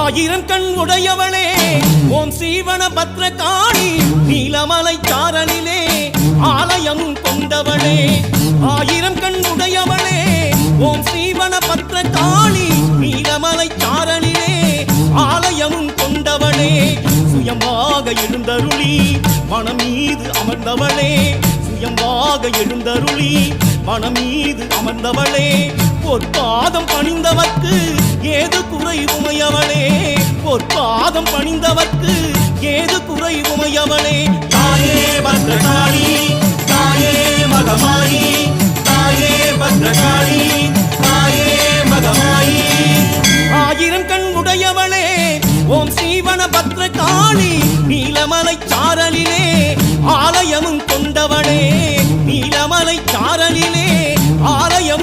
ஆயிரம் கண் உடையவளே. ஓம் சீவன பத்ரகாளி நீலமலை சாரலிலே ஆலயம் கொண்டவளே. ஆயிரம் கண் உடையவளே ஓம் சீவன பத்ரகாளி நீலமலை சாரலிலே ஆலயம் கொண்டவளே. சுயமாக எழுந்தருளி மனம் மீது அமர்ந்தவளே. சுயமாக எழுந்தருளி மனம் மீது அமர்ந்தவளே. பொற்பாதம் பணிந்தவர்க்கு ஏது குறைவுமையவனே உமையவளே பொற்பாதம் பணிந்தவர்க்கு ஏது குறைவுமையவனே தாயே பத்ரகாளி தாயே மகமாயி தாயே பத்ரகாளி தாயே மகமாயி. ஆயிரம் கண் உடையவளே ஓம் சீவன பத்ரகாளி நீலமலை சாரலிலே ஆலயமும் கொண்டவளே. நீலமலை சாரலிலே ஆலயம்